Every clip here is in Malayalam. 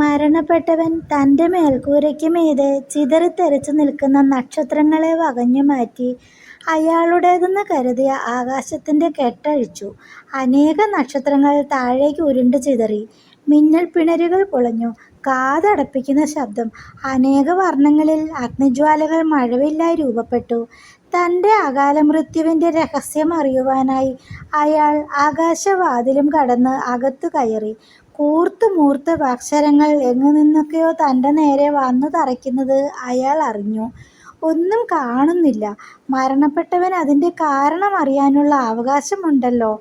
മരണപ്പെട്ടവൻ തന്റെ മേൽക്കൂരയ്ക്ക് മീതെ ചിതറിത്തെറിച്ചു നിൽക്കുന്ന നക്ഷത്രങ്ങളെ വകഞ്ഞു മാറ്റി അയാളുടേതെന്ന് കരുതിയ ആകാശത്തിന്റെ കെട്ടഴിച്ചു. അനേക നക്ഷത്രങ്ങൾ താഴേക്ക് ഉരുണ്ട് ചിതറി. മിന്നൽ പിണരുകൾ പൊളഞ്ഞു. കാതടപ്പിക്കുന്ന ശബ്ദം. അനേക വർണങ്ങളിൽ അഗ്നിജ്വാലകൾ മഴവില്ലായി രൂപപ്പെട്ടു. തന്റെ രഹസ്യം അറിയുവാനായി അയാൾ ആകാശവാതിലും കടന്ന് അകത്തു കയറി. കൂർത്തു മൂർത്ത അക്ഷരങ്ങൾ എങ്ങു നിന്നൊക്കെയോ തന്റെ നേരെ വന്നു തറയ്ക്കുന്നത് അയാൾ അറിഞ്ഞു. ഒന്നും കാണുന്നില്ല. മരണപ്പെട്ടവൻ അതിന്റെ കാരണം അറിയാനുള്ള അവകാശമുണ്ടല്ലോ.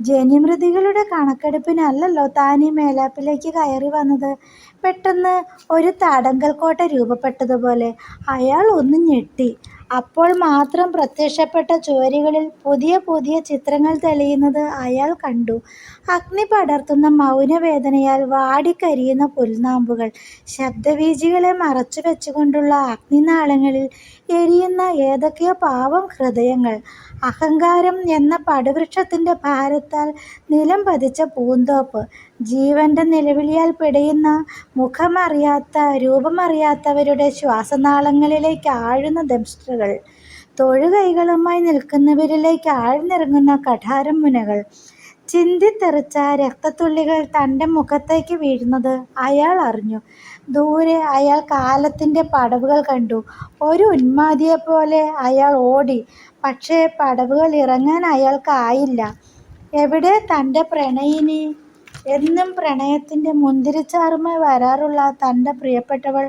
ജനിമൃതികളുടെ കണക്കെടുപ്പിനല്ലല്ലോ ഈ മേലാപ്പിലേക്ക് കയറി വന്നത് പെട്ടെന്ന് ഒരു തടങ്കൽ കോട്ട രൂപപ്പെട്ടതുപോലെ അയാൾ ഒന്ന് ഞെട്ടി. അപ്പോൾ മാത്രം പ്രത്യക്ഷപ്പെട്ട ചുവരുകളിൽ പുതിയ പുതിയ ചിത്രങ്ങൾ തെളിയുന്നത് അയാൾ കണ്ടു. അഗ്നി പടർത്തുന്ന മൗനവേദനയാൽ വാടിക്കരിയുന്ന പുൽനാമ്പുകൾ. ശബ്ദവീജികളെ മറച്ചു വെച്ചുകൊണ്ടുള്ള അഗ്നിനാളങ്ങളിൽ എരിയുന്ന ഏതൊക്കെയോ പാവം ഹൃദയങ്ങൾ. അഹങ്കാരം എന്ന പടുവൃക്ഷത്തിന്റെ ഭാരത്താൽ നിലം പതിച്ച പൂന്തോപ്പ്. ജീവന്റെ നിലവിളിയാൽ പിടയുന്ന മുഖമറിയാത്ത രൂപമറിയാത്തവരുടെ ശ്വാസനാളങ്ങളിലേക്ക് ആഴുന്ന ദംഷ്ട്രകൾ. തൊഴുകൈകളുമായി നിൽക്കുന്നവരിലേക്ക് ആഴ്ന്നിറങ്ങുന്ന കഠാരം മുനകൾ ചിന്തിത്തെറിച്ച രക്തത്തുള്ളികൾ തന്റെ മുഖത്തേക്ക് വീഴുന്നത് അയാൾ അറിഞ്ഞു. ദൂരെ അയാൾ കാലത്തിന്റെ പടവുകൾ കണ്ടു. ഒരു ഉന്മാദിയെപ്പോലെ അയാൾ ഓടി. പക്ഷേ പടവുകൾ ഇറങ്ങാൻ അയാൾക്കായില്ല. എവിടെ തന്റെ പ്രണയിനി. എന്നും പ്രണയത്തിന്റെ മുന്തിരിച്ചാറുമായി വരാറുള്ള തന്റെ പ്രിയപ്പെട്ടവൾ.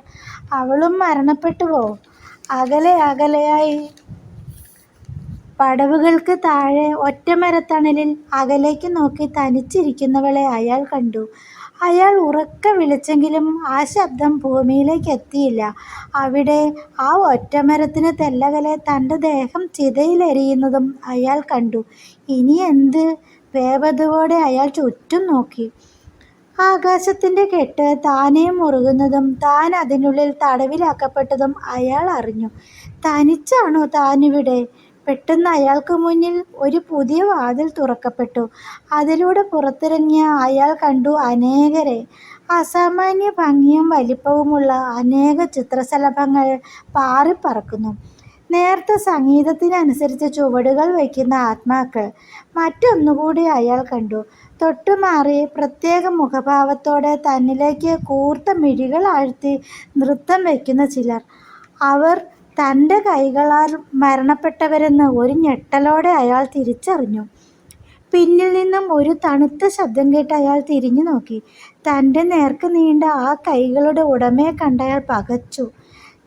അവളും മരണപ്പെട്ടുവോ. അകലെ അകലെയായി പടവുകൾക്ക് താഴെ ഒറ്റമരത്തണലിൽ അകലേക്ക് നോക്കി തനിച്ചിരിക്കുന്നവളെ അയാൾ കണ്ടു. അയാൾ ഉറക്ക വിളിച്ചെങ്കിലും ആ ശബ്ദം ഭൂമിയിലേക്ക് എത്തിയില്ല അവിടെ ആ ഒറ്റമരത്തിന് തെല്ലകലെ തന്റെ ദേഹം ചിതയിലെരിയുന്നതും അയാൾ കണ്ടു. ഇനി എന്ത് വേവതുവോടെ അയാൾ ചുറ്റും നോക്കി. ആകാശത്തിന്റെ കെട്ട് താനെ മുറുകുന്നതും താൻ അതിനുള്ളിൽ തടവിലാക്കപ്പെട്ടതും അയാൾ അറിഞ്ഞു. തനിച്ചാണോ താനിവിടെ. പെട്ടെന്ന് അയാൾക്ക് മുന്നിൽ ഒരു പുതിയ വാതിൽ തുറക്കപ്പെട്ടു. അതിലൂടെ പുറത്തിറങ്ങിയ അയാൾ കണ്ടു അനേകരെ. അസാമാന്യ ഭംഗിയും വലിപ്പവുമുള്ള അനേക ചിത്രശലഭങ്ങൾ പാറിപ്പറക്കുന്നു. നേർത്ത സംഗീതത്തിനനുസരിച്ച് ചുവടുകൾ വയ്ക്കുന്ന ആത്മാക്കൾ. മറ്റൊന്നുകൂടി അയാൾ കണ്ടു. തൊട്ടുമാറി പ്രത്യേക മുഖഭാവത്തോടെ തന്നിലേക്ക് കൂർത്ത മിഴികൾ ആഴ്ത്തി നൃത്തം വയ്ക്കുന്ന ചിലർ. അവർ തന്റെ കൈകളാൽ മരണപ്പെട്ടവരെന്ന് ഒരു ഞെട്ടലോടെ അയാൾ തിരിച്ചറിഞ്ഞു. പിന്നിൽ നിന്നും ഒരു തണുത്ത ശബ്ദം കേട്ട് അയാൾ തിരിഞ്ഞു നോക്കി തന്റെ നേർക്ക് നീണ്ട ആ കൈകളുടെ ഉടമയെ കണ്ടയാൾ പകച്ചു.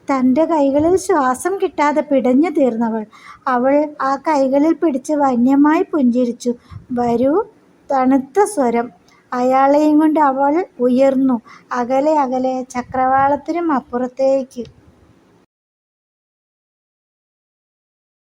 തന്റെ കൈകളിൽ ശ്വാസം കിട്ടാതെ പിടഞ്ഞു തീർന്നവൾ അവൾ ആ കൈകളിൽ പിടിച്ച് വന്യമായി പുഞ്ചിരിച്ചു. "വരൂ. " തണുത്ത സ്വരം. അയാളെയും കൊണ്ട് അവൾ ഉയർന്നു. അകലെ അകലെ ചക്രവാളത്തിനുമപ്പുറത്തേക്ക്